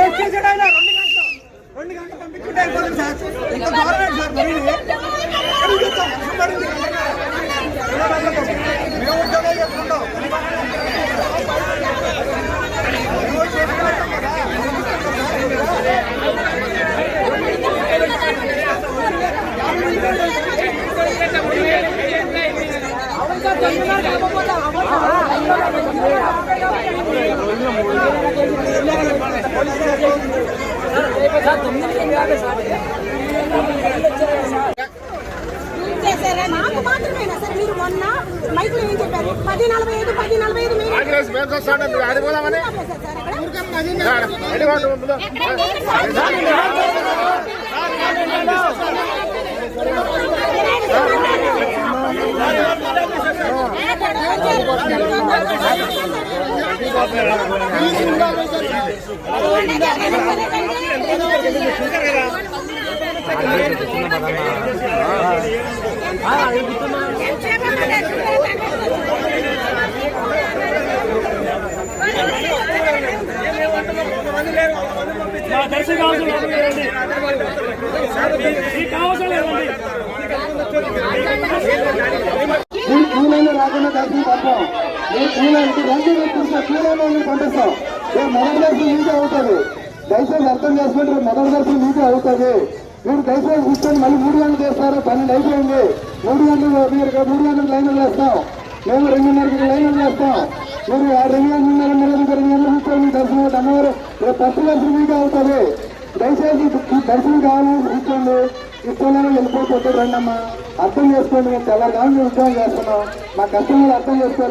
Wait చేసాడు ఆయన రెండు గంటలు రెండు అయిపోతుంది సార్ ఇంత గవర్నమెంట్ సార్ మేము ఉద్యోగాలు చేసుకుంటాం మేము చేసుకుంటాం నాకు మాత్రమేనా సార్ మీరు మొన్న మైక్లో ఏం చెప్పారు పది నలభై ఐదు పది నలభై ఐదు మీరు ఆంధ్రప్రదేశ్ మేము చూస్తాం మీరు ఆడిపోదామని సార్ అక్కడ? మా దర్శనం కూలైనా రాకుండా దర్శనం పంపాం మీరు కూలంటే రెండు చూసిన కూలైనా పంపిస్తాం రేపు మొదటి దర్శనం మీకే అవుతుంది దయచేసి అర్థం చేసుకుంటారు మొదటి దర్శనం మీకే అవుతుంది మీరు దయచేసి కూర్చొని మళ్ళీ మూడు గంటలు చేస్తారు? పన్నెండు అయిపోయింది. మూడు గంటలు మీరు మూడు గంటలకు లైన్లు చేస్తాం మేము రెండున్నరకి లైన్లు చేస్తాం మీరు రెండు గంటల మూడు గంటలకు రెండు గంటలు కూర్చొని మీ దర్శనం అమ్మవారు రేపు ఫస్ట్ దర్శనం మీకు అవుతుంది. దయచేసి దర్శనం కావాలని కూర్చోండి. ఇష్టం వెళ్ళిపోతే రండి అమ్మా అర్థం చేసుకోండి. మేము తెల్లగానే ఉద్యోగం చేస్తున్నాం. మా కస్టమర్లు అర్థం చేసుకోండి